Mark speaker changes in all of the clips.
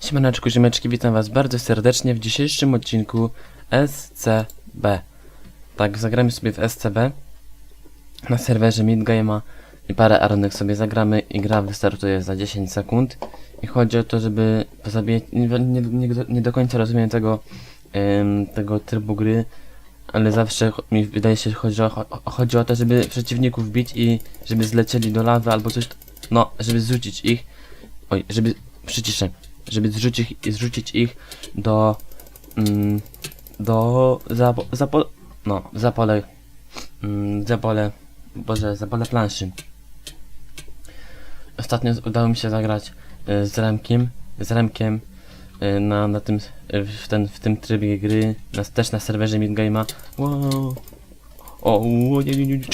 Speaker 1: Siemaneczku, ziemeczki, witam was bardzo serdecznie w dzisiejszym odcinku SCB. Tak, zagramy sobie w SCB na serwerze Midgame'a i parę arenek sobie zagramy i gra wystartuje za 10 sekund. I chodzi o to, żeby pozabijać, nie, nie, nie, nie do końca rozumiem tego, em, tego trybu gry, ale zawsze mi wydaje się, że chodzi o, cho- chodzi o to, żeby przeciwników bić i żeby zlecieli do lawy albo coś, no, żeby zrzucić ich, oj, żeby, przyciszę, żeby zrzucić, zrzucić ich do, mm, do, zapo, zapo, no, zapole, mm, zapole, boże, zapole planszy. Ostatnio udało mi się zagrać y, z Remkiem, z Remkiem na, na tym, y, w, ten, w tym trybie gry, na, też na serwerze Midgame'a. Wow. O, o, nie, nie, nie, nie.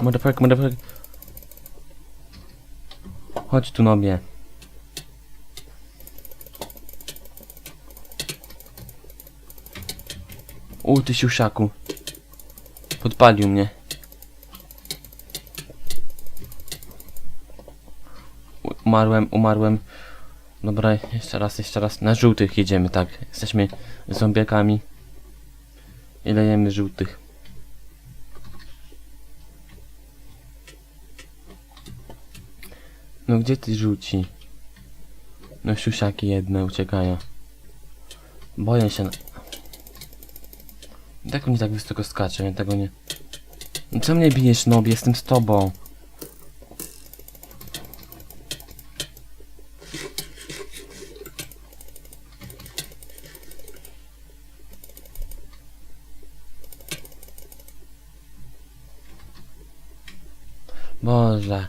Speaker 1: Motherfucker, motherfucker. Chodź tu nobie. U, ty siuszaku. Podpalił mnie. Umarłem, umarłem. Dobra, jeszcze raz, jeszcze raz. Na żółtych jedziemy, tak. Jesteśmy zombiakami. I lejemy żółtych. No gdzie ty żółci? No siusiaki jedne uciekają. Boję się. Na... Jak oni tak wysoko skaczą? Ja tego nie... No Co mnie bijesz, nob? Jestem z tobą. Boże,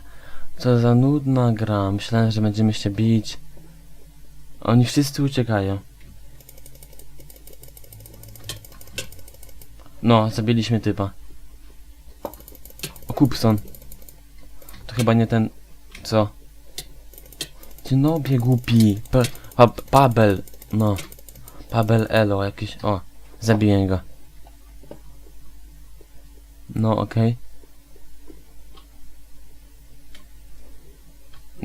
Speaker 1: co za nudna gra. Myślałem, że będziemy się bić. Oni wszyscy uciekają. No, zabiliśmy typa. O, Kupson. To chyba nie ten... Co? Ty nobie głupi. Pa, pa, Pabel. No. Pabel Elo jakiś. O, zabiję go. No, okej.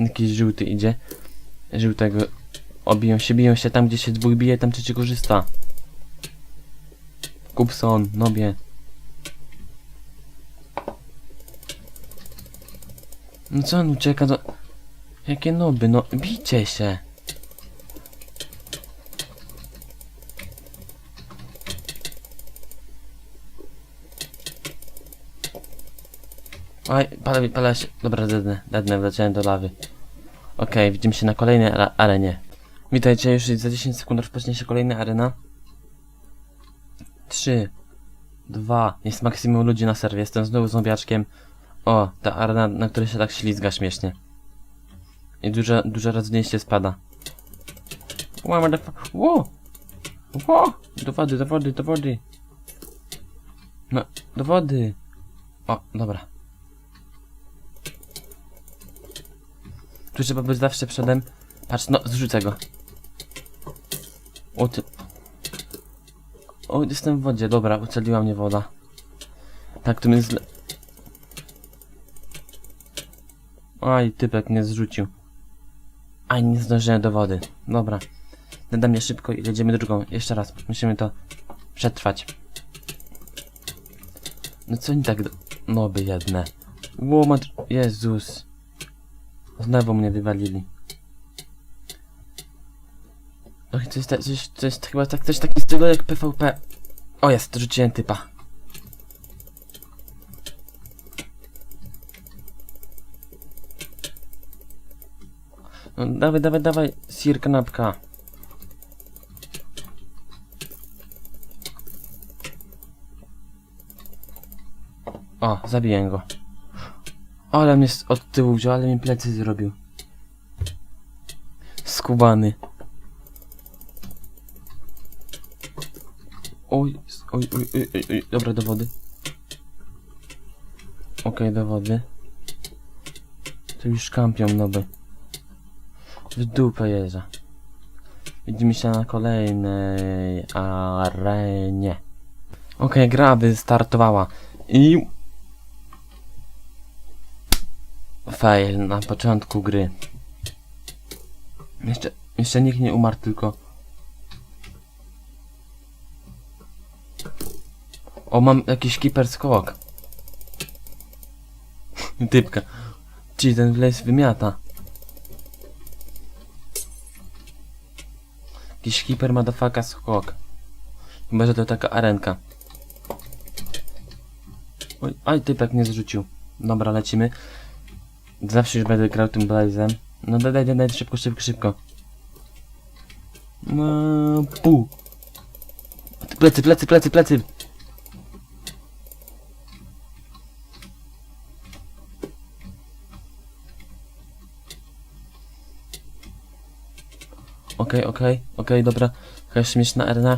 Speaker 1: Jakiś żółty idzie. Żółtego. Obiją się, biją się tam, gdzie się dwóch bije, tam trzeci korzysta. Kupson, nobie. No co on ucieka do... Jakie noby, no bijcie się. Oj, palę, palę się. Dobra, dednę, dednę, wleciałem do lawy. Okej, widzimy się na kolejnej arenie. Witajcie, już za 10 sekund rozpocznie się kolejna arena. 3, 2, jest maksimum ludzi na serwie, jestem znowu zombiaczkiem. O, ta arena, na której się tak ślizga śmiesznie. I dużo, dużo się spada. Wow! Wow! Do wody, do wody, do wody. No, do wody. O, dobra. Tu trzeba być zawsze przodem. Patrz, no, zrzucę go. O ty... O, jestem w wodzie, dobra, uceliła mnie woda. Tak, tu mnie zle... Aj, typek mnie zrzucił. Aj, nie zdążyłem do wody. Dobra. Nada mnie szybko i jedziemy drugą. Jeszcze raz, musimy to przetrwać. No co oni tak... do- Noby jedne. Łomat... Jezus. Znowu mnie wywalili. Oj, to jest, coś, to jest chyba tak, coś taki jak PvP. O jest, rzuciłem typa. No, dawaj, dawaj, dawaj, sir kanapka. O, zabiję go. Ale mnie od tyłu wziął, ale mi plecy zrobił. Skubany. Oj, oj, oj, oj, oj, oj, dobra, do wody. Okej, do wody. To już kampią noby. W dupę jeża. Widzimy się na kolejnej arenie. Okej, gra wystartowała. I... Fail na początku gry. Jeszcze, jeszcze nikt nie umarł, tylko... O, mam jakiś keeper skok. Typka. Ci ten les wymiata. Jakiś hiper motherfucker skok. Chyba, że to taka arenka. Oj, aj, typek mnie zrzucił. Dobra, lecimy. Zawsze już będę grał tym blazem. No daj, daj, daj, szybko, szybko, szybko. No, pu. Plecy, plecy, plecy, plecy. Okej, okej, okej, dobra. Jakaś śmieszna arena.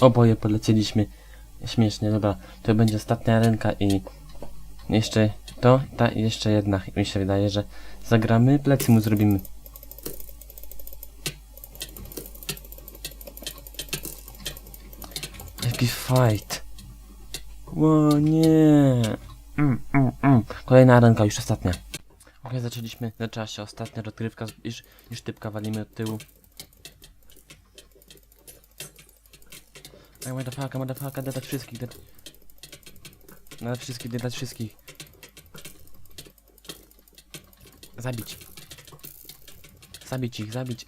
Speaker 1: Oboje polecieliśmy. Śmiesznie, dobra. To będzie ostatnia ręka i jeszcze to, ta i jeszcze jedna. Mi się wydaje, że zagramy, plecy mu zrobimy. Jaki fight. O nie. Mm, mm, mm. Kolejna ręka, już ostatnia. Okej, zaczęliśmy, zaczęła się ostatnia rozgrywka, już, już typka walimy od tyłu. Ej, motherfucker, motherfucker, dać wszystkich, dać... Dać wszystkich, dać wszystkich. Zabić. Zabić ich, zabić.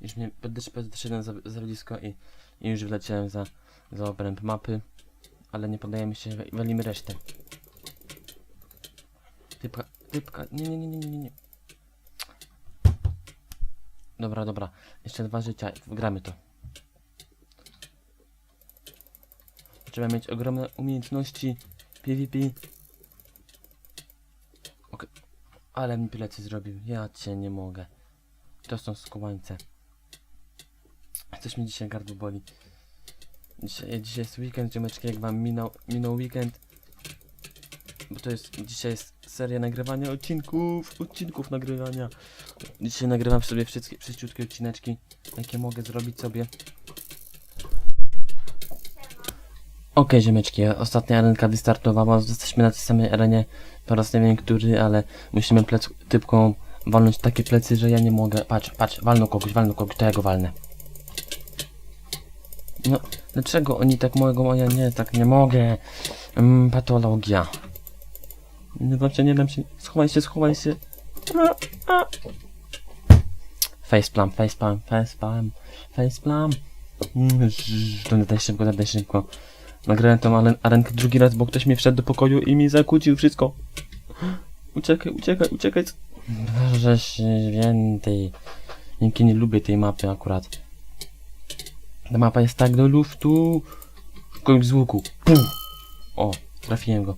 Speaker 1: Już mnie podeszedłem za, za blisko i, i już wleciałem za, za obręb mapy. Ale nie podajemy się, wa- walimy resztę. Typka, typka, nie, nie, nie, nie, nie, nie. Dobra, dobra. Jeszcze dwa życia, gramy to. Trzeba mieć ogromne umiejętności PvP. Okej. Ale mi plecy zrobił. Ja cię nie mogę. To są skułańce. Coś mi dzisiaj gardło boli. Dzisiaj, dzisiaj jest weekend, ziomeczki, jak wam minął, minął weekend. Bo to jest, dzisiaj jest seria nagrywania odcinków, odcinków nagrywania. Dzisiaj nagrywam sobie wszystkie, wszystkie odcineczki, jakie mogę zrobić sobie. Okej, ziomeczki, ostatnia arenka wystartowała, jesteśmy na tej samej arenie, po raz nie wiem który, ale musimy plec typką walnąć takie plecy, że ja nie mogę, patrz, patrz, walną kogoś, walną kogoś, to ja go walnę. No, dlaczego oni tak mogą, a ja nie, tak nie mogę, mm, patologia. Nie dam się, nie dam się, schowaj się, schowaj się. A, a. Faceplam, faceplam, faceplam, faceplam. Mm, daj szybko, daj szybko. Nagrałem tą aren- arenkę drugi raz, bo ktoś mnie wszedł do pokoju i mi zakłócił wszystko. Uciekaj, uciekaj, uciekaj. Boże święty. Nikt nie lubię tej mapy akurat. Ta mapa jest tak do luftu. Kogoś z łuku. Pum. O, trafiłem go.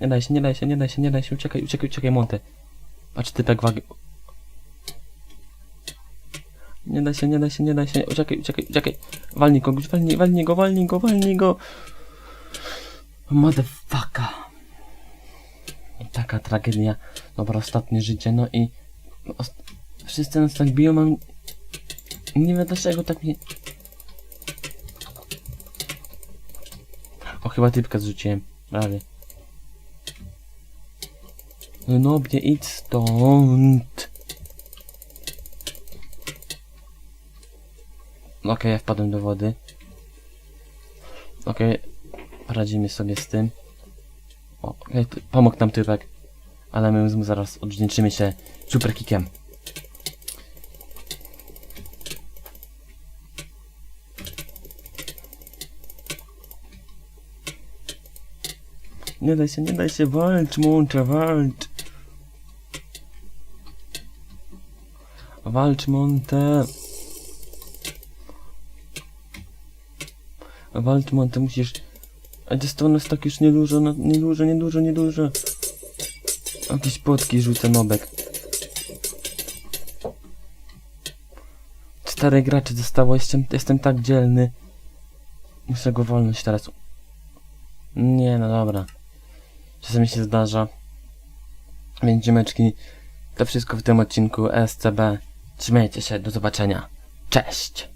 Speaker 1: Nie daj się, nie daj się, nie daj się, nie daj się. Uciekaj, uciekaj, uciekaj, Monte. Patrz, typek wagi. Nie da się, nie da się, nie da się. Uciekaj, uciekaj, uciekaj. Walnij kogoś, walnij, walnij go, walnij go, walnij go. Motherfucker. Taka tragedia. Dobra, ostatnie życie, no i... Ost... Wszyscy nas tak biją, mam... Nie wiem dlaczego tak mnie... O, chyba typka zrzuciłem. Prawie. No, nie idź stąd. Okej, ja wpadłem do wody. Okej, poradzimy sobie z tym. Okej, ty- pomógł nam typek. Ale my mu zaraz odwdzięczymy się super kickiem. Nie daj się, nie daj się, walcz, mącza, walcz. Walcz Monte. Walcz Monte, musisz... A stone jest tak już niedużo, no, niedużo, niedużo, niedużo. Jakieś potki rzucę nobek. Cztery graczy zostało, jestem, jestem tak dzielny. Muszę go wolność teraz. Nie, no dobra. Czasami się zdarza. Więc ziomeczki, to wszystko w tym odcinku SCB. Trzymajcie się, do zobaczenia. Cześć!